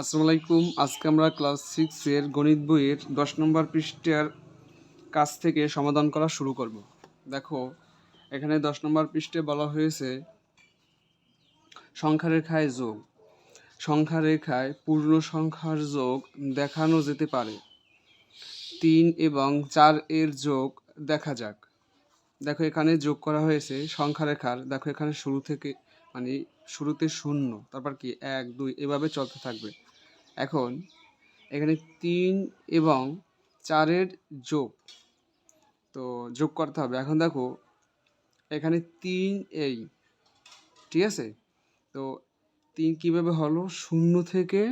আসসালামু আলাইকুম। আজকে আমরা ক্লাস সিক্সের গণিত বইয়ের দশ নম্বর পৃষ্ঠার কাছ থেকে সমাধান করা শুরু করব। দেখো, এখানে দশ নম্বর পৃষ্ঠে বলা হয়েছে, সংখ্যা রেখায় যোগ। সংখ্যা রেখায় পূর্ণ সংখ্যার যোগ দেখানো যেতে পারে। তিন এবং চার এর যোগ দেখা যাক। দেখো, এখানে যোগ করা হয়েছে সংখ্যা রেখার। দেখো, এখানে শুরু থেকে মানে শুরুতে শূন্য। তারপর কি? এক, দুই, এভাবে চলতে থাকবে। এখন এখানে তিন এবং চারের যোগ। তো যোগ করতে হবে। এখন দেখো, এখানে তিন এই, ঠিক আছে? তো তিন কীভাবে হলো? শূন্য থেকে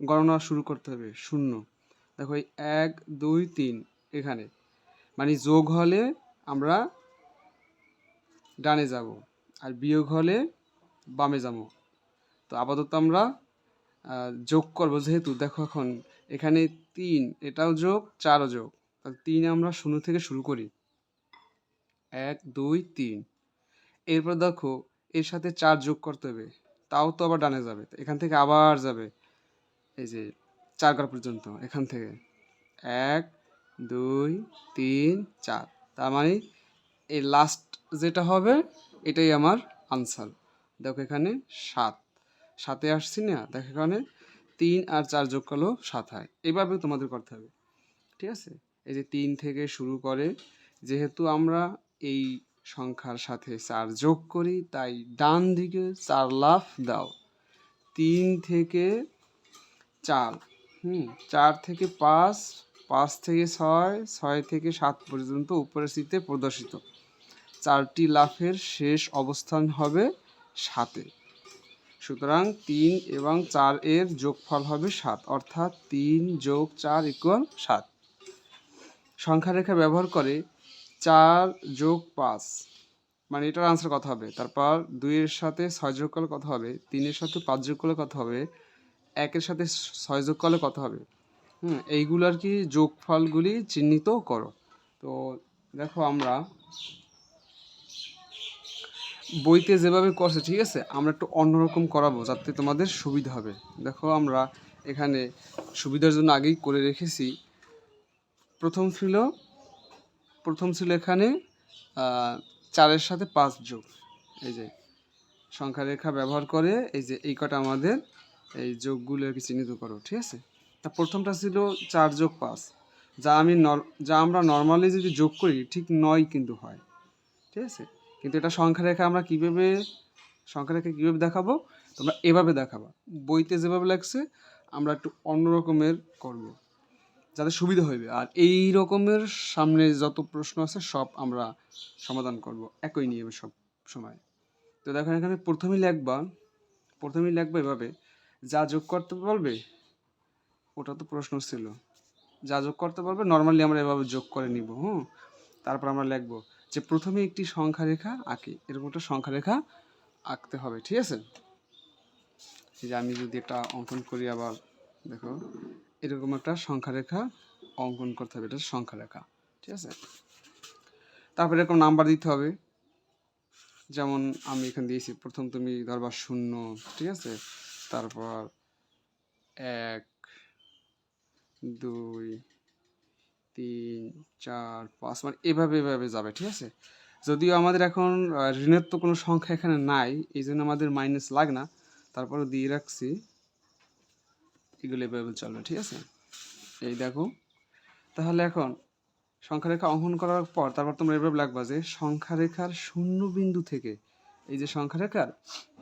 গণনা শুরু করতে হবে, শূন্য। দেখো, এই এক, দুই, তিন এখানে। মানে যোগ হলে আমরা ডানে যাব, আর বিয়োগ হলে বামে যাব। তো আপাতত আমরা যোগ করব যেহেতু, দেখো এখন, এখানে তিন, এটাও যোগ, চারও যোগ। তাহলে তিন আমরা শূন্য থেকে শুরু করি। এক, দুই, তিন। এরপর দেখো, এর সাথে চার যোগ করতে হবে। তাও তো আবার ডানে যাবে। এখান থেকে আবার যাবে। এই যে, চার পর্যন্ত, এখান থেকে। এক, দুই, তিন, চার। তার মানে এই লাস্ট যেটা হবে, এটাই আমার আনসার দেখো এখানে সাত। সাতে আসছি না, দেখো এখানে তিন আর চার যোগ করলেও সাত হয় এইভাবে তোমাদের করতে হবে, ঠিক আছে? এই যে তিন থেকে শুরু করে, যেহেতু আমরা এই সংখ্যার সাথে চার যোগ করি, তাই ডান দিকে চার লাফ দাও। তিন থেকে চার, হুম, চার থেকে পাঁচ পাঁচ থেকে ছয় ছয় থেকে সাত পর্যন্ত উপরের সিটে প্রদর্শিত। চারটি লাফের শেষ অবস্থান হবে সাতে। সুতরাং তিন এবং চার এর যোগফল হবে সাত, অর্থাৎ তিন যোগ চার ইকুয়াল সাত। সংখ্যা রেখা ব্যবহার করে চার যোগ পাঁচ মানে এটার আনসার কত হবে? তারপর দুইয়ের সাথে ছয় যোগ করলে কত হবে? তিনের সাথে পাঁচ যোগ করলে কত হবে? একের সাথে ছয় যোগ করলে কত হবে? হুম, এইগুলো আর কি যোগফলগুলি চিহ্নিত করো। তো দেখো আমরা বইতে যেভাবে করছে, ঠিক আছে? আমরা একটু অন্যরকম করাবো যাতে তোমাদের সুবিধা হবে। দেখো, আমরা এখানে সুবিধার জন্য আগেই করে রেখেছি। প্রথম ছিল প্রথম ছিল এখানে চারের সাথে পাঁচ যোগ। এই যে, সংখ্যা রেখা ব্যবহার করে এই যে, এই কটা আমাদের এই যোগগুলো আর কি চিহ্নিত করো, ঠিক আছে? তা প্রথমটা ছিল চার যোগ পাঁচ। যা আমি যা আমরা নর্মালি যদি যোগ করি, ঠিক নয় কিন্তু হয়, ঠিক আছে? কিন্তু এটা সংখ্যা রেখা আমরা কীভাবে, সংখ্যা রেখা কীভাবে দেখাবো? তোমরা এভাবে দেখাবা। বইতে যেভাবে লাগছে, আমরা একটু অন্য রকমের করব, যাতে সুবিধা হইবে আর এই রকমের সামনে যত প্রশ্ন আছে, সব আমরা সমাধান করব। একই নিয়মে সব সময়। তো দেখো, এখানে প্রথমেই লেখবা, প্রথমেই লিখবা এভাবে, যা যোগ করতে পারবে, ওটা তো প্রশ্ন ছিল। যা যোগ করতে পারবে, নর্মালি আমরা এভাবে যোগ করে নিব। হুম? তারপর আমরা লিখব যে প্রথমে একটি সংখ্যা রেখা আঁকি। এরকম একটা সংখ্যা রেখা আঁকতে হবে, ঠিক আছে? যে আমি যদি একটা অঙ্কন করি আবার, দেখো, এরকম একটা সংখ্যা রেখা অঙ্কন করতে হবে, এটা সংখ্যা রেখা, ঠিক আছে? তারপরে এরকম নাম্বার দিতে হবে। যেমন আমি এখানে দিয়েছি, প্রথম তুমি ধরবা শূন্য, ঠিক আছে? তারপর এক, দুই তিন, চার, পাঁচ মানে এভাবে এভাবে যাবে, ঠিক আছে? যদিও আমাদের এখন ঋণের তো কোনো সংখ্যা এখানে নাই, এই জন্য আমাদের মাইনাস লাগে না। তারপরে দিয়ে রাখছি। এগুলো এভাবে চলবে, ঠিক আছে? এই দেখো। তাহলে এখন সংখ্যা রেখা অঙ্কন করার পর, তারপর তোমরা এভাবে লাগবা যে সংখ্যা রেখার শূন্য বিন্দু থেকে, এই যে সংখ্যা রেখার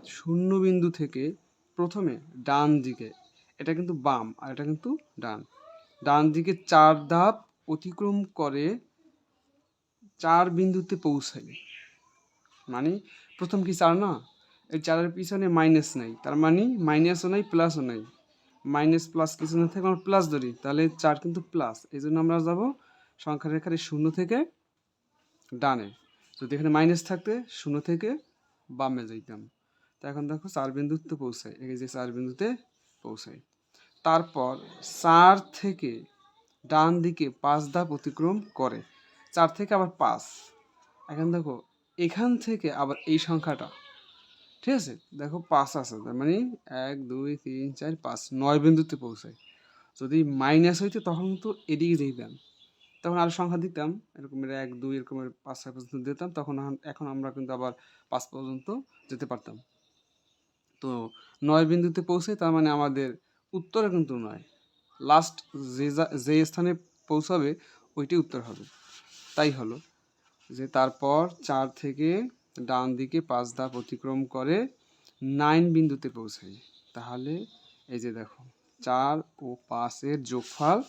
শূন্য বিন্দু থেকে প্রথমে ডান দিকে, এটা কিন্তু বাম আর এটা কিন্তু ডান। ডান দিকে চার ধাপ অতিক্রম করে চার বিন্দুতে পৌঁছাবে মানে প্রথম কি চার না? এই চারের পিছনে মাইনাস নাই। তার মানে মাইনাসও নাই প্লাসও নাই। মাইনাস প্লাস কিছু না থাকে আমরা প্লাস ধরি। তাহলে চার কিন্তু প্লাস এই জন্য আমরা যাব সংখ্যা রেখার শূন্য থেকে ডানে। যদি এখানে মাইনাস থাকতে শূন্য থেকে বামে যাইতাম। তো এখন দেখো চার বিন্দুতে পৌঁছায়। এই যে চার বিন্দুতে পৌঁছায়। তারপর চার থেকে ডান দিকে পাঁচ ধাপ অতিক্রম করে, চার থেকে আবার পাঁচ। এখন দেখো, এখান থেকে আবার এই সংখ্যাটা, ঠিক আছে? দেখো, পাঁচ আছে, তার মানে এক, দুই, তিন, চার, পাঁচ, নয় বিন্দুতে পৌঁছায়। যদি মাইনাস হইতো, তখন তো এদিকে যেতাম তখন আরও সংখ্যা দিতাম এরকমের এক, দুই এরকমের পাঁচ, ছয় পর্যন্ত দিতাম, তখন এখন আমরা কিন্তু আবার পাঁচ পর্যন্ত যেতে পারতাম। তো নয় বিন্দুতে পৌঁছে তার মানে আমাদের উত্তরে কিন্তু নয়। লাস্ট যে যা- স্থানে পৌঁছাবে, ওইটি উত্তর হবে। তাই হলো যে তারপর চার থেকে ডান দিকে পাঁচ ধাপ অতিক্রম করে নাইন বিন্দুতে পৌঁছায় তাহলে এই যে দেখো, চার ও পাঁচের যোগফল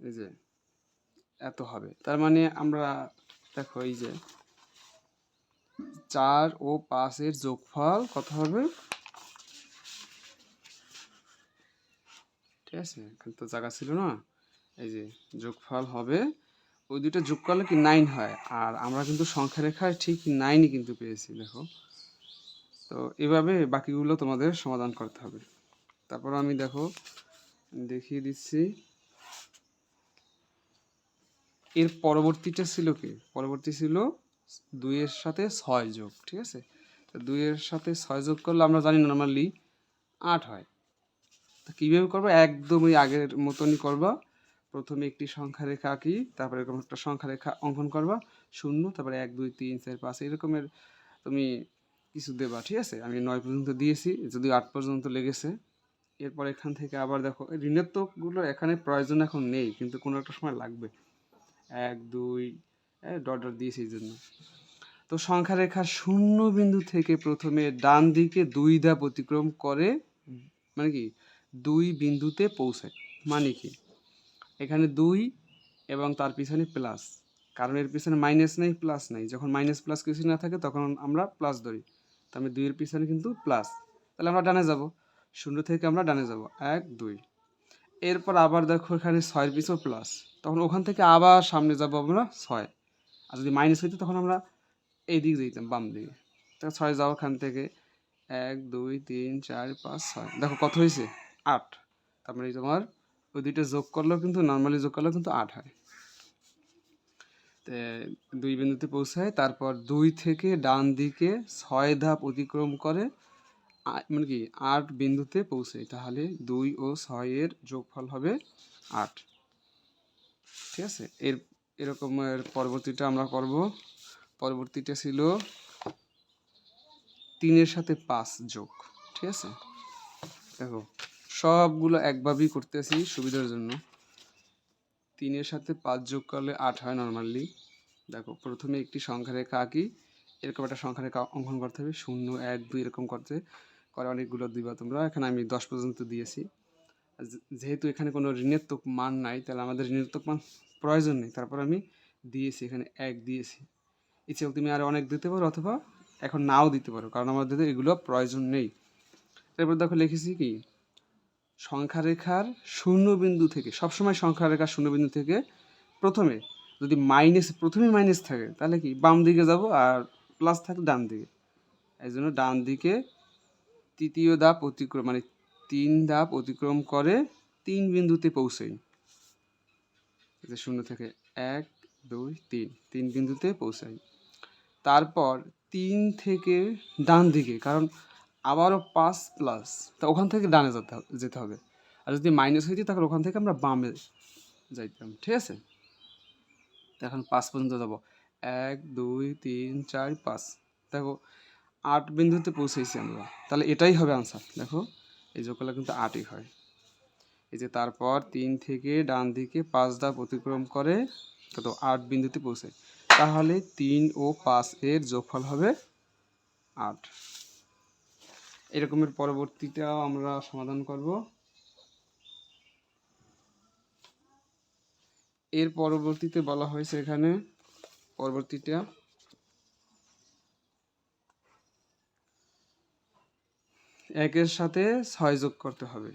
এই যে এত হবে। তার মানে আমরা, দেখো এই যে, চার ও পাঁচের যোগফল কত হবে? ঠিক আছে, এখানে তো জায়গা ছিল না। এই যে, যোগফল হবে, ওই দুটো যোগ করলে কি নাইন হয়? আর আমরা কিন্তু সংখ্যা রেখায় ঠিক নাইনই কিন্তু পেয়েছি, দেখো। তো এভাবে বাকিগুলো তোমাদের সমাধান করতে হবে। তারপর আমি দেখো, দেখিয়ে দিচ্ছি। এর পরবর্তীটা ছিল কি? পরবর্তী ছিল দুইয়ের সাথে ছয় যোগ, ঠিক আছে? তো দুইয়ের সাথে ছয় যোগ করলে আমরা জানি নর্মালি আট হয়। তো কীভাবে করব? একদম ওই আগের মতনই করবা। প্রথমে একটি সংখ্যা রেখা আঁকি, তারপরে এরকম একটা সংখ্যা রেখা অঙ্কন করবা। শূন্য, তারপরে এক, দুই, তিন, চার, পাঁচ, এরকমের তুমি কিছু দেবা, ঠিক আছে? আমি নয় পর্যন্ত দিয়েছি যদি আট পর্যন্ত লেগেছে। এরপর এখান থেকে আবার দেখো ঋণাত্মকগুলো এখানে প্রয়োজন এখন নেই, কিন্তু কোনো একটা সময় লাগবে। এক, দুই ডট ডট দিয়েছি এই জন্য। তো সংখ্যা রেখা শূন্য বিন্দু থেকে প্রথমে ডান দিকে দুই ধাপ অতিক্রম করে মানে কি, দুই বিন্দুতে পৌঁছায়। মানে কি, এখানে দুই এবং তার পিছনে প্লাস কারণ এর পিছনে মাইনাস নেই প্লাস নেই। যখন মাইনাস প্লাস কিছু না থাকে, তখন আমরা প্লাস ধরি। মানে দুইয়ের পিছনে কিন্তু প্লাস তাহলে আমরা ডানে যাব। শূন্য থেকে আমরা ডানে যাব। এক, দুই। এরপর আবার দেখো এখানে ছয়ের পিছু প্লাস তখন ওখান থেকে আবার সামনে যাব আমরা ছয়। আর যদি মাইনাস হইতো তখন আমরা এই দিকে যেতাম বাম দিকে। তো ছয় যাও ওখান থেকে। এক, দুই, তিন, চার, পাঁচ, ছয়। দেখো কত হয়েছে আট। তারপরে তোমার ওই দুইটা যোগ করলেও কিন্তু নর্মালি যোগ করলেও কিন্তু আট হয়। দুই বিন্দুতে পৌঁছায়, তারপর দুই থেকে ডান দিকে ছয় ধাপ অতিক্রম করে মানে কি, আট বিন্দুতে পৌঁছে, তাহলে দুই ও ছয়ের যোগফল হবে আট। ঠিক আছে? এর এরকমের পরবর্তীটা আমরা করব পরবর্তীটা ছিল তিনের সাথে পাঁচ যোগ। ঠিক আছে? দেখো, সবগুলো একভাবেই করতেছি সুবিধার জন্য। তিনের সাথে পাঁচ যোগ করলে আট হয় নর্মালি দেখো, প্রথমে একটি সংখ্যা রেখা আঁকি, এরকম একটা সংখ্যা রেখা অঙ্কন করতে হবে, শূন্য, এক, দুই, এরকম করতে। করে অনেকগুলো দিবা তোমরা। এখানে আমি দশ পর্যন্ত দিয়েছি। যেহেতু এখানে কোনো ঋণাত্মক মান নাই, তাহলে আমাদের ঋণাত্মক মান প্রয়োজন নেই। তারপর আমি দিয়েছি, এখানে এক দিয়েছি। ইচ্ছে তুমি আরও অনেক দিতে পারো অথবা এখন নাও দিতে পারো, কারণ আমাদের এগুলো প্রয়োজন নেই। তারপর দেখো লিখেছি কি? সংখ্যা রেখার শূন্য বিন্দু থেকে, সবসময় সংখ্যা রেখার শূন্য বিন্দু থেকে প্রথমে, যদি মাইনাস প্রথমে মাইনাস থাকে, তাহলে কি? বাম দিকে যাব আর প্লাস থাকলে ডান দিকে এই জন্য ডান দিকে তৃতীয় ধাপ অতিক্রম মানে তিন ধাপ অতিক্রম করে তিন বিন্দুতে পৌঁছাই শূন্য থেকে এক, দুই, তিন তিন বিন্দুতে পৌঁছাই তারপর তিন থেকে ডান দিকে, কারণ আবারও পাঁচ প্লাস তা ওখান থেকে ডানে যেতে হবে যেতে হবে। আর যদি মাইনাস হইতে তাহলে ওখান থেকে আমরা বামে যাইতাম, ঠিক আছে? এখন পাঁচ পর্যন্ত যাব। এক, দুই, তিন, চার, পাঁচ। দেখো আট বিন্দুতে পৌঁছেছি আমরা। তাহলে এটাই হবে আনসার দেখো, এই যোগগুলো কিন্তু আটই হয়। এই যে তারপর তিন থেকে ডান দিকে পাঁচ ধাপ অতিক্রম করে কত আট বিন্দুতে পৌঁছে। তাহলে তিন ও পাঁচ এর যোগফল হবে আট। এরকমের পরবর্তীটাও আমরা সমাধান করব। এর পরবর্তীতে বলা হয়েছে এখানে, পরবর্তীটা একের সাথে ছয় যোগ করতে হবে।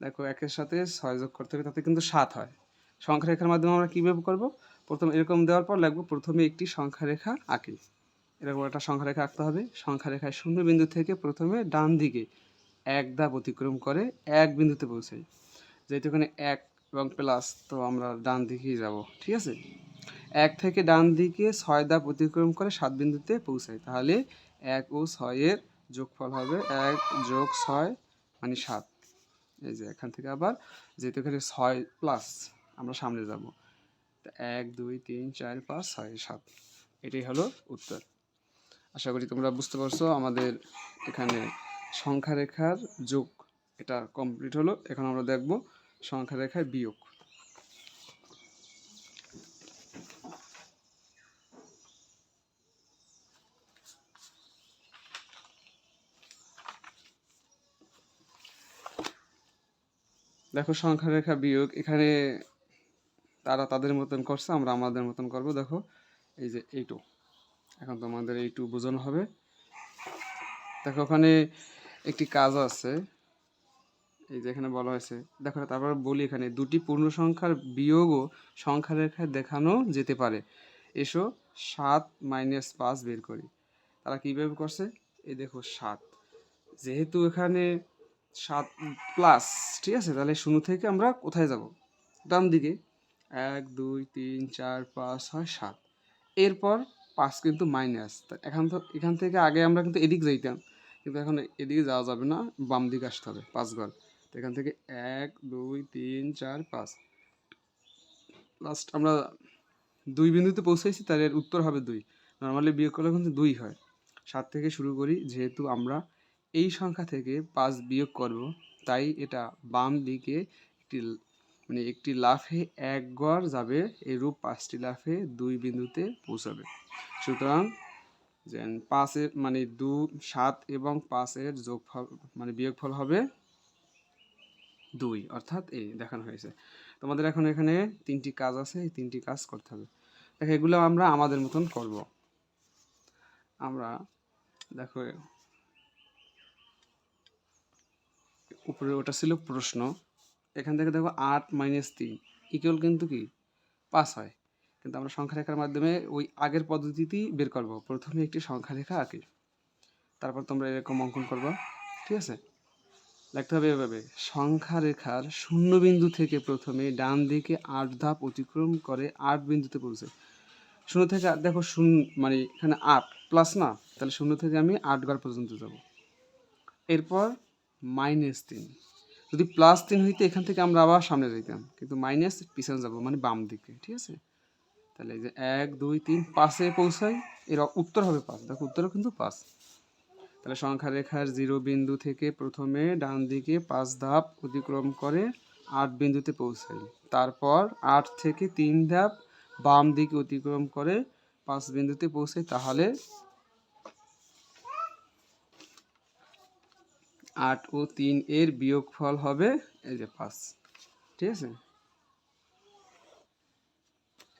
দেখো, একের সাথে ছয় যোগ করতে হবে, তাতে কিন্তু সাত হয়। সংখ্যা রেখার মাধ্যমে আমরা কীভাবে করব? প্রথম এরকম দেওয়ার পর লাগবে প্রথমে একটি সংখ্যা রেখা আঁকি। এরকম একটা সংখ্যা রেখা আঁকতে হবে। সংখ্যা রেখায় শূন্য বিন্দু থেকে প্রথমে ডান দিকে এক ধাপ অতিক্রম করে এক বিন্দুতে পৌঁছাই। যেহেতু এখানে এক এবং প্লাস তো আমরা ডান দিকেই যাব, ঠিক আছে? এক থেকে ডান দিকে ছয় ধাপ অতিক্রম করে সাত বিন্দুতে পৌঁছায়। তাহলে এক ও ছয়ের যোগফল হবে এক যোগ ছয় মানে সাত। এই যে এখান থেকে আবার, যেহেতু এখানে ছয় প্লাস আমরা সামনে যাব। এক, দুই, তিন, চার, পাঁচ, ছয়, সাত। এটাই হলো উত্তর। আশা করি তোমরা বুঝতে পারছ আমাদের এখানে সংখ্যা রেখার যোগ। এটা কমপ্লিট হলো। এখন আমরা দেখব সংখ্যা রেখার বিয়োগ। দেখো সংখ্যা রেখা বিয়োগ, এখানে তারা তাদের মতন করছে, আমরা আমাদের মতন করব। দেখো, এই যে এইটু এখন তোমাদের এইটু বোঝানো হবে। দেখো, ওখানে একটি কাজ আছে। এই যে এখানে বলা হয়েছে। দেখো, তারপর বলি এখানে, দুটি পূর্ণ সংখ্যার বিয়োগও সংখ্যা রেখায় দেখানো যেতে পারে। এসো, সাত মাইনাস পাঁচ বের করি। তারা কীভাবে করছে? এই দেখো, সাত। যেহেতু এখানে সাত প্লাস ঠিক আছে? তাহলে শূন্য থেকে আমরা কোথায় যাব? ডান দিকে। এক, দুই, তিন, চার, পাঁচ, ছয়, সাত। এরপর পাঁচ কিন্তু মাইনাস এখান তো, এখান থেকে আগে আমরা কিন্তু এদিক যাইতাম। কিন্তু এখন এদিকে যাওয়া যাবে না, বাম দিকে আসতে হবে, পাঁচ ঘর। তো এখান থেকে এক, দুই, তিন, চার, পাঁচ। লাস্ট আমরা দুই বিন্দুতে পৌঁছেছি তার উত্তর হবে দুই। নর্মালি বিয়োগ করলে কিন্তু দুই হয়। সাত থেকে শুরু করি, যেহেতু আমরা এই সংখ্যা থেকে পাঁচ বিয়োগ করব, তাই এটা বাম দিকে একটি মানে একটি লাফে এক গড় যাবে, এরূপ পাঁচটি লাফে দুই বিন্দুতে পৌঁছাবে। সুতরাং পাঁচের মানে দু, সাত এবং পাঁচের যোগফল মানে বিয়োগফল হবে দুই, অর্থাৎ এই দেখানো হয়েছে। তোমাদের এখন এখানে তিনটি কাজ আছে, এই তিনটি কাজ করতে হবে। দেখো, এগুলো আমরা আমাদের মতন করব। আমরা দেখো উপরে ওটা ছিল প্রশ্ন। এখান থেকে দেখো আট মাইনাস তিন ইকুয়াল কিন্তু কি? পাস হয়। কিন্তু আমরা সংখ্যা রেখার মাধ্যমে ওই আগের পদ্ধতিতেই বের করব। প্রথমে একটি সংখ্যা রেখা আঁকি। তারপর তোমরা এরকম অঙ্কন করব। ঠিক আছে? লিখতে হবে এভাবে। সংখ্যা রেখার শূন্য বিন্দু থেকে প্রথমে ডান দিকে আট ধাপ অতিক্রম করে আট বিন্দুতে পৌঁছে। শূন্য থেকে দেখো শূন্য মানে এখানে আট প্লাস না, তাহলে শূন্য থেকে আমি আট ঘর পর্যন্ত যাব। এরপর মাইনাস তিন। যদি প্লাস তিন হইতে এখান থেকে আমরা আবার সামনে যাইতাম, কিন্তু মাইনাস পিছনে যাব মানে বাম দিকে, ঠিক আছে? তাহলে যে এক, দুই, তিন, পাঁচে পৌঁছাই, এর উত্তর হবে পাঁচ। দেখো, উত্তরও কিন্তু পাঁচ। তাহলে সংখ্যা রেখার জিরো বিন্দু থেকে প্রথমে ডান দিকে পাঁচ ধাপ অতিক্রম করে আট বিন্দুতে পৌঁছাই। তারপর আট থেকে তিন ধাপ বাম দিকে অতিক্রম করে পাঁচ বিন্দুতে পৌঁছাই, তাহলে আট ও তিন এর বিয়োগফল হবে এই যে পাঁচ। ঠিক আছে?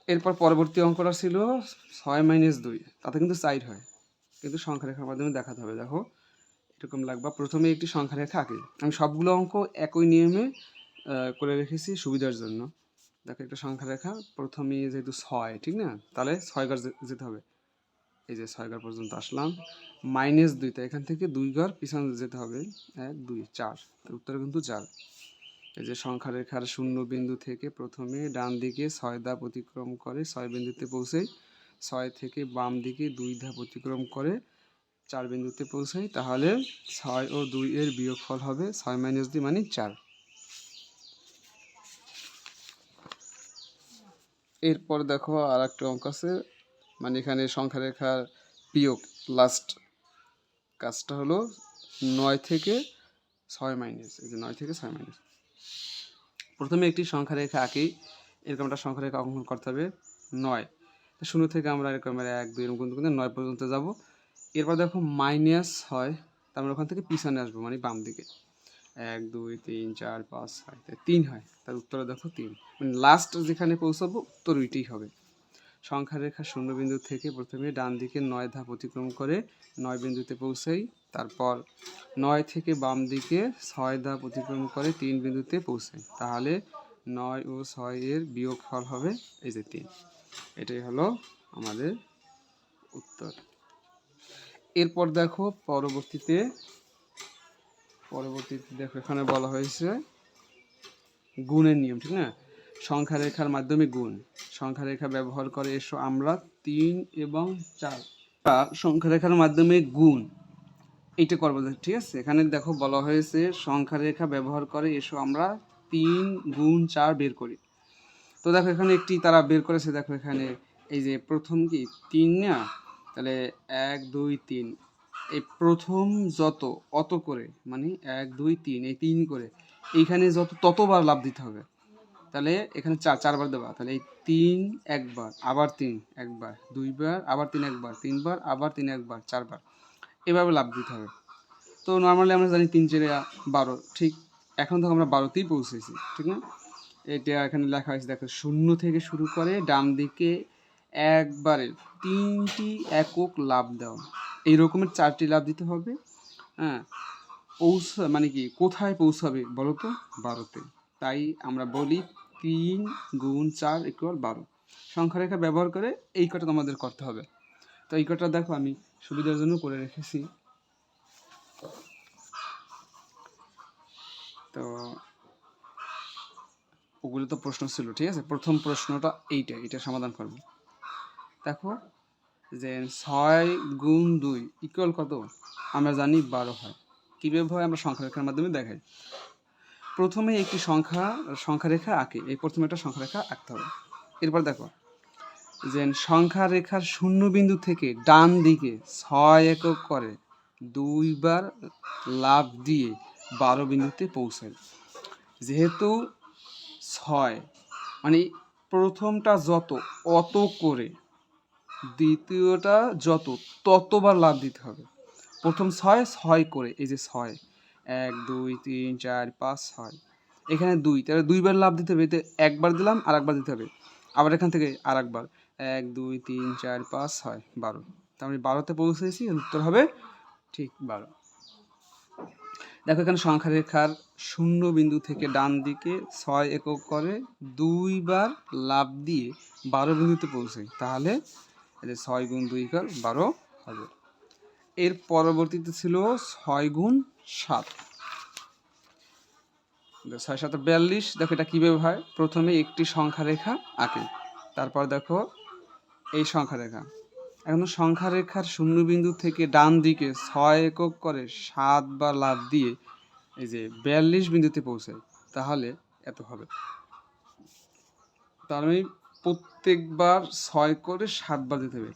এরপর পরবর্তী অঙ্কটা ছিল ছয় মাইনাস দুই। তাতে কিন্তু চার হয়। কিন্তু সংখ্যা রেখার মাধ্যমে দেখাতে হবে। দেখো, এরকম লাগবা। প্রথমে একটি সংখ্যা রেখা আঁকি। আমি সবগুলো অঙ্ক একই নিয়মে করে রেখেছি সুবিধার জন্য। দেখো একটা সংখ্যা রেখা প্রথমে যেহেতু ছয়, ঠিক না? তাহলে ছয় ঘর যেতে হবে। এই যে ছয় ঘর পর্যন্ত আসলাম। মাইনাস দুইটা এখান থেকে দুই ঘর পিছনে যেতে হবে। এক, দুই, চার। তার উত্তর কিন্তু চার। এই যে সংখ্যা রেখার শূন্য বিন্দু থেকে প্রথমে ডান দিকে ছয় ধাপ অতিক্রম করে ছয় বিন্দুতে পৌঁছাই ছয় থেকে বাম দিকে দুই ধাপ অতিক্রম করে চার বিন্দুতে পৌঁছাই তাহলে ছয় ও দুই এর বিয়োগফল হবে ছয় মাইনাস দুই মানে চার। এরপর দেখো আর একটা অঙ্ক আছে। মানে এখানে সংখ্যা রেখার বিয়োগ লাস্ট কাজটা হলো নয় থেকে ছয় মাইনাস এই যে নয় থেকে ছয় মাইনাস প্রথমে একটি সংখ্যা রেখা আঁকি, এরকম একটা সংখ্যা রেখা অঙ্কন করতে হবে, নয়। শূন্য থেকে আমরা এরকম এক, দুই, এরকম করতে নয় পর্যন্ত যাব। এরপর দেখো মাইনাস হয়, তার মানে ওখান থেকে পিছনে আসব মানে বাম দিকে। এক, দুই, তিন, চার, পাঁচ, ছয় তিন হয়, তার উত্তরে দেখো তিন। মানে লাস্ট যেখানে পৌঁছাবো, উত্তর ওইটাই হবে। সংখ্যা রেখা শূন্য বিন্দু থেকে প্রথমে ডান দিকে নয় ধাপ অতিক্রম করে নয় বিন্দুতে পৌঁছাই, তারপর নয় থেকে বাম দিকে ছয় ধাপ অতিক্রম করে তিন বিন্দুতে পৌঁছাই। তাহলে নয় ও ছয় এর বিয়োগ ফল হবে এই যে তিন। এটাই হলো আমাদের উত্তর। এরপর দেখো পরবর্তীতে পরবর্তীতে দেখো এখানে বলা হয়েছে গুণের নিয়ম, ঠিক না? সংখ্যা রেখার মাধ্যমে গুণ। সংখ্যা রেখা ব্যবহার করে এসো আমরা তিন এবং চার। সংখ্যা রেখার মাধ্যমে গুণ। এইটা করব ঠিক আছে? এখানে দেখো বলা হয়েছে সংখ্যা রেখা ব্যবহার করে এসো আমরা তিন গুণ চার বের করি। তো দেখো এখানে একটি তারা বের করেছে, দেখো এখানে এই যে প্রথম কি? তিন না? তাহলে এক, দুই, তিন। এই প্রথম যত, অত করে মানে এক, দুই, তিন, এই তিন করে, এইখানে যত, ততবার লাভ দিতে হবে। তাহলে এখানে চার চারবার দেবা। তাহলে এই তিন, একবার, আবার তিন, একবার, দুইবার, আবার তিন, একবার, তিনবার, আবার তিন, একবার, চারবার। এভাবে লাভ দিতে হবে। তো নর্মালি আমরা জানি তিন, চেরে, বারো। ঠিক এখন তো আমরা বারোতেই পৌঁছেছি, ঠিক না? এটা এখানে লেখা হয়েছে, দেখো, শূন্য থেকে শুরু করে ডান দিকে একবারে তিনটি একক লাভ দেওয়া এই রকমের চারটি লাভ দিতে হবে। হ্যাঁ পৌঁছা মানে কি, কোথায় পৌঁছাবে বলো তো? বারোতে। তাই আমরা বলি তিন গুণ চার ইকুয়াল বারো। সংখ্যা রেখা ব্যবহার করে এই কটা তোমাদের করতে হবে। তো এই কটা দেখো আমি সুবিধার জন্য করে রেখেছি। তো ওগুলো তো প্রশ্ন ছিল, ঠিক আছে? প্রথম প্রশ্নটা এইটা, এটা সমাধান করব। দেখো যে ছয় গুণ দুই ইকুয়াল কত? আমরা জানি বারো হয়। কীভাবে হয়? আমরা সংখ্যা রেখার মাধ্যমে দেখাই। প্রথমে একটি সংখ্যা সংখ্যা রেখা আঁকে। এই প্রথমে একটা সংখ্যা রেখা আঁকতে হবে। এরপর দেখো, যে সংখ্যা রেখার শূন্য বিন্দু থেকে ডান দিকে ছয় একক করে দুইবার লাভ দিয়ে বারো বিন্দুতে পৌঁছায়। যেহেতু ছয় মানে প্রথমটা যত, অত করে, দ্বিতীয়টা যত, ততবার লাভ দিতে হবে। প্রথম ছয় ছয় করে, এই যে ছয় এক, দুই, তিন, চার, পাঁচ, ছয়। এখানে দুই, তাহলে দুইবার লাভ দিতে হবে, এতে একবার দিলাম আর একবার দিতে হবে। আবার এখান থেকে আর একবার এক, দুই, তিন, চার, পাঁচ, ছয়, বারো। তার মানে বারোতে পৌঁছেছি উত্তর হবে ঠিক বারো। দেখো এখানে সংখ্যা রেখার শূন্য বিন্দু থেকে ডান দিকে ছয় একক করে দুইবার লাভ দিয়ে বারো বিন্দুতে পৌঁছাই তাহলে ছয় গুণ দুই কাল বারো হবে। এর পরবর্তীতে ছিল ছয় গুণ সাত। ছয় সাত বিয়াল্লিশ। দেখো এটা কীভাবে হয়? প্রথমে একটি সংখ্যা রেখা আঁকে, তারপর দেখো এই সংখ্যা রেখা। এখন সংখ্যা রেখার শূন্যবিন্দু থেকে ডান দিকে ছয় একক করে সাতবার লাভ দিয়ে এই যে বিয়াল্লিশ বিন্দুতে পৌঁছায়, তাহলে এত হবে। তার মানে প্রত্যেকবার ছয় করে সাতবার দিতে হবে।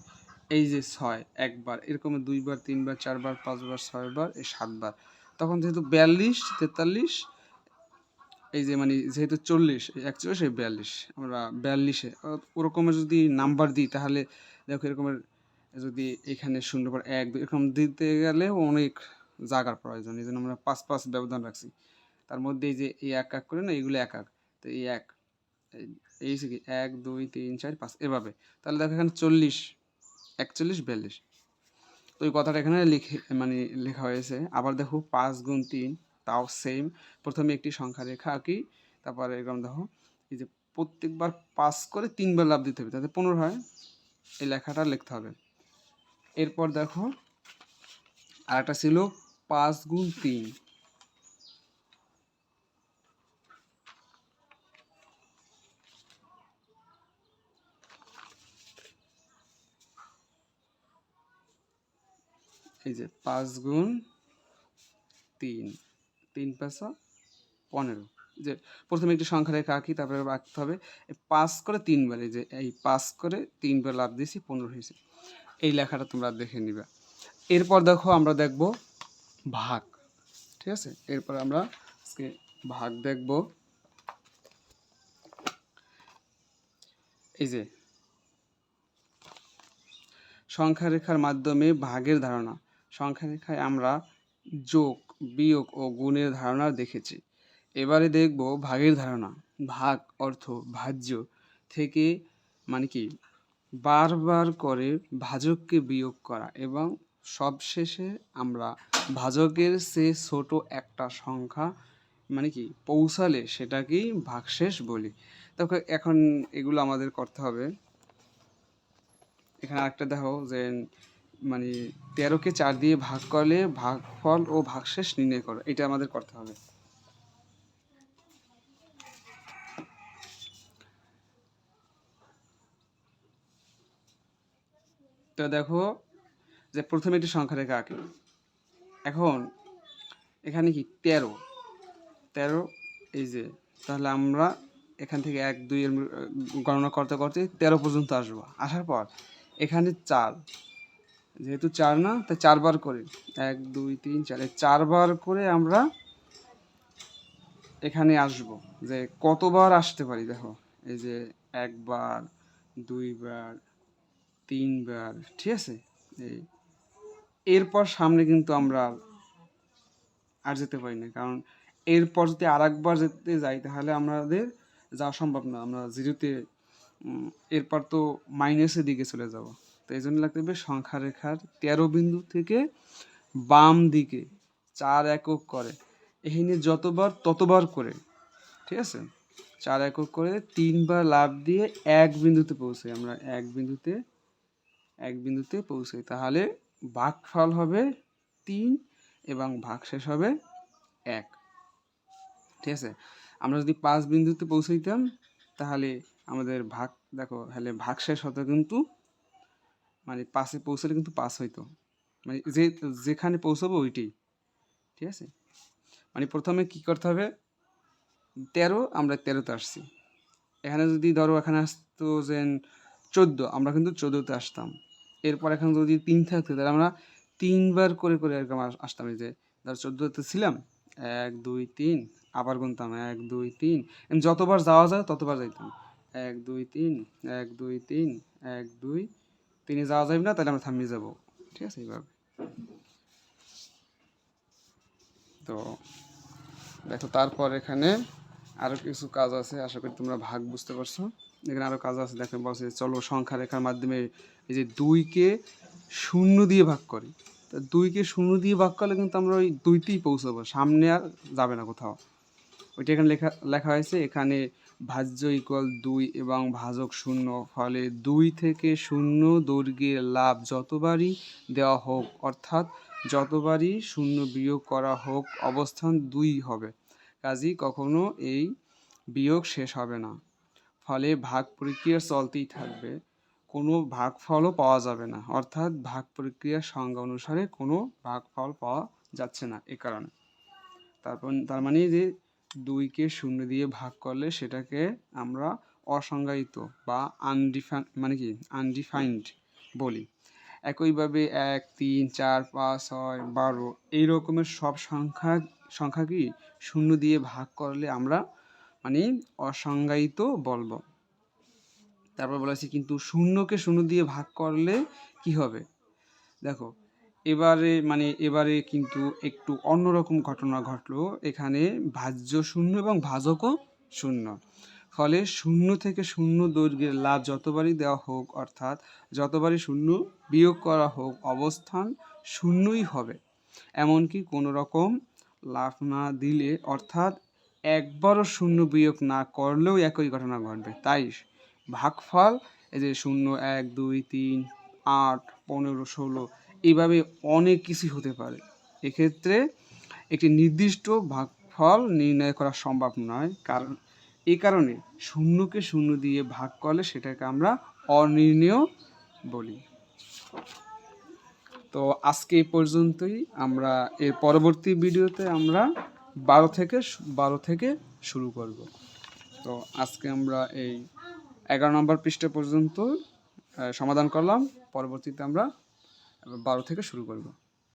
এই যে ছয়, একবার, এরকম দুইবার, তিনবার, চারবার, পাঁচবার, ছয়বার, এই সাতবার। তখন যেহেতু বিয়াল্লিশ, তেতাল্লিশ, এই যে মানে যেহেতু চল্লিশ একচল্লিশ এই বিয়াল্লিশ, আমরা বিয়াল্লিশে। ওরকমের যদি নাম্বার দিই, তাহলে দেখো এরকমের যদি এখানে শূন্য পর এক এরকম দিতে গেলে অনেক জায়গার প্রয়োজন। এই জন্য আমরা পাঁচ পাঁচ ব্যবধান রাখছি। তার মধ্যে এই যে এই এক এক করে না এইগুলো এক এক। তো এই এক, এই- এই কি, এক, দুই, তিন, চার, পাঁচ, এভাবে। তাহলে দেখো এখানে চল্লিশ, একচল্লিশ, বিয়াল্লিশ। তো এই কথাটা এখানে লিখে মানে লেখা হয়েছে। আবার দেখো, পাঁচ গুণ তিন, তাও সেম প্রথমে একটি সংখ্যা রেখা আঁকি, তারপরে এরকম দেখো, এই যে প্রত্যেকবার পাস করে তিনবার লাভ দিতে হবে, তাতে পনেরো হয়, এই লেখাটা লিখতে হবে। এরপর দেখো আর একটা ছিল পাঁচ গুণ তিন। এই যে পাঁচ গুণ তিন। তিন পাঁচা পনেরো। যে প্রথমে একটি সংখ্যা রেখা আঁকি, তারপরে আঁকতে হবে। পাঁচ করে তিনবার এই যে এই পাঁচ করে তিনবার লাভ দিয়েছি, পনেরো হয়েছে। এই লেখাটা তোমরা দেখে নিবে। এরপর দেখো আমরা দেখব ভাগ। ঠিক আছে? এরপর আমরা আজকে ভাগ দেখব। এই যে সংখ্যা রেখার মাধ্যমে ভাগের ধারণা। সংখ্যা রেখায় আমরা যোগ, বিয়োগ ও গুণের ধারণা দেখেছি। এবারে দেখব ভাগের ধারণা। ভাগ অর্থ ভাজ্য থেকে মানে কি? বারবার করে ভাজককে বিয়োগ করা এবং সবশেষে আমরা ভাজকের সে ছোট একটা সংখ্যা মানে কি? পৌঁছালে সেটাকেই ভাগশেষ বলি। তখন এখন এগুলো আমাদের করতে হবে। এখানে আরেকটা দেখো যে মানে তেরোকে চার দিয়ে ভাগ করলে ভাগফল ও ভাগশেষ নির্ণয় করো, এটা আমাদের করতে হবে। তো দেখো যে প্রথমে একটি সংখ্যা রেখা আঁকি। এখন এখানে কি? তেরো। তেরো, এই যে, তাহলে আমরা এখান থেকে এক দুই গণনা করতে করতে তেরো পর্যন্ত আসব। আসার পর এখানে চার। যেহেতু চার না, তাই চারবার করে। এক, দুই, তিন, চার। চারবার করে আমরা এখানে আসব। যে কতবার আসতে পারি, দেখো। এই যে একবার, দুইবার, তিনবার, ঠিক আছে? এই এরপর সামনে কিন্তু আমরা আর যেতে পারি না। কারণ এরপর যদি আর একবার যেতে যাই, তাহলে আমাদের যাওয়া সম্ভব না। আমরা জিরোতে এরপর তো মাইনাসের দিকে চলে যাব। তো এই জন্য লাগতে হবে সংখ্যা রেখার তেরো বিন্দু থেকে বাম দিকে চার একক করে। এখানে যতবার, ততবার করে, ঠিক আছে? চার একক করে তিনবার লাভ দিয়ে এক বিন্দুতে পৌঁছাই আমরা, এক বিন্দুতে এক বিন্দুতে পৌঁছাই। তাহলে ভাগফল হবে তিন এবং ভাগশেষ হবে এক, ঠিক আছে? আমরা যদি পাঁচ বিন্দুতে পৌঁছাইতাম, তাহলে আমাদের ভাগ, দেখো, তাহলে ভাগশেষ হতো কিন্তু মানে পাশে পৌঁছলে কিন্তু পাস হইতো। মানে যে, যেখানে পৌঁছাবো ওইটাই ঠিক আছে? মানে প্রথমে কি করতে হবে? তেরো, আমরা তেরোতে আসছি। এখানে যদি ধরো এখানে আসতো যে চোদ্দ, আমরা কিন্তু চোদ্দোতে আসতাম। এরপর এখানে যদি তিন থাকতো, তাহলে আমরা তিনবার করে করে এরকম আস- আসতাম। এই যে, ধরো চোদ্দোতে ছিলাম, এক, দুই, তিন, আবার গুনতাম, এক, দুই, তিন। যতবার যাওয়া যায় ততবার যাইতাম। এক, দুই, তিন, এক, দুই, তিন, এক, দুই তিনে যাওয়া যাবে না, তাহলে আমরা থামিয়ে যাব। ঠিক আছে, এইভাবে। তো দেখো, তারপর এখানে আরও কিছু কাজ আছে, আশা করি তোমরা ভাগ বুঝতে পারছ। এখানে আরও কাজ আছে, দেখো, বলছে, চলো সংখ্যা রেখার মাধ্যমে এই যে দুইকে শূন্য দিয়ে ভাগ করি। তা দুইকে শূন্য দিয়ে ভাগ করলে কিন্তু আমরা ওই দুইতেই পৌঁছাবো, সামনে আর যাবে না কোথাও। ওইটা এখানে লেখা লেখা হয়েছে, এখানে ভাজ্য ইকুয়াল দুই এবং ভাজক শূন্য, ফলে দুই থেকে শূন্য দৈর্ঘ্যের লাভ যতবারই দেওয়া হোক, অর্থাৎ যতবারই শূন্য বিয়োগ করা হোক, অবস্থান দুই হবে। কাজেই কখনো এই বিয়োগ শেষ হবে না। ফলে ভাগ প্রক্রিয়া চলতেই থাকবে। কোনো ভাগফলও পাওয়া যাবে না, অর্থাৎ ভাগ প্রক্রিয়ার সংজ্ঞা অনুসারে কোনো ভাগফল পাওয়া যাচ্ছে না এ কারণে। তারপর, তার মানে যে দুইকে শূন্য দিয়ে ভাগ করলে সেটাকে আমরা অসংজ্ঞায়িত বা আনডিফাইন মানে কি? আনডিফাইন্ড বলি। একইভাবে এক, তিন, চার, পাঁচ, ছয়, বারো এই রকমের সব সংখ্যা সংখ্যা কি? শূন্য দিয়ে ভাগ করলে আমরা মানে অসংজ্ঞায়িত বলব। তারপর বলেছি কিন্তু শূন্যকে শূন্য দিয়ে ভাগ করলে কি হবে? দেখো এবারে মানে এবারে কিন্তু একটু অন্যরকম ঘটনা ঘটলো। এখানে ভাজ্য শূন্য এবং ভাজকও শূন্য। ফলে শূন্য থেকে শূন্য দৈর্ঘ্যের লাভ যতবারই দেওয়া হোক, অর্থাৎ যতবারই শূন্য বিয়োগ করা হোক, অবস্থান শূন্যই হবে। এমনকি কোনো রকম লাভ না দিলে, অর্থাৎ একবারও শূন্য বিয়োগ না করলেও একই ঘটনা ঘটবে। তাই ভাগফল এই যে শূন্য, এক, দুই, তিন, আট, পনেরো, ষোলো এইভাবে অনেক কিছু হতে পারে। এক্ষেত্রে একটি নির্দিষ্ট ভাগফল নির্ণয় করা সম্ভব নয়। কারণ এই কারণে শূন্যকে শূন্য দিয়ে ভাগ করলে সেটাকে আমরা অনির্ণেয় বলি। তো আজকে এই পর্যন্তই। আমরা এর পরবর্তী ভিডিওতে আমরা বারো থেকে বারো থেকে শুরু করব। তো আজকে আমরা এই এগারো নম্বর পৃষ্ঠা পর্যন্ত সমাধান করলাম। পরবর্তীতে আমরা বারো থেকে শুরু করব।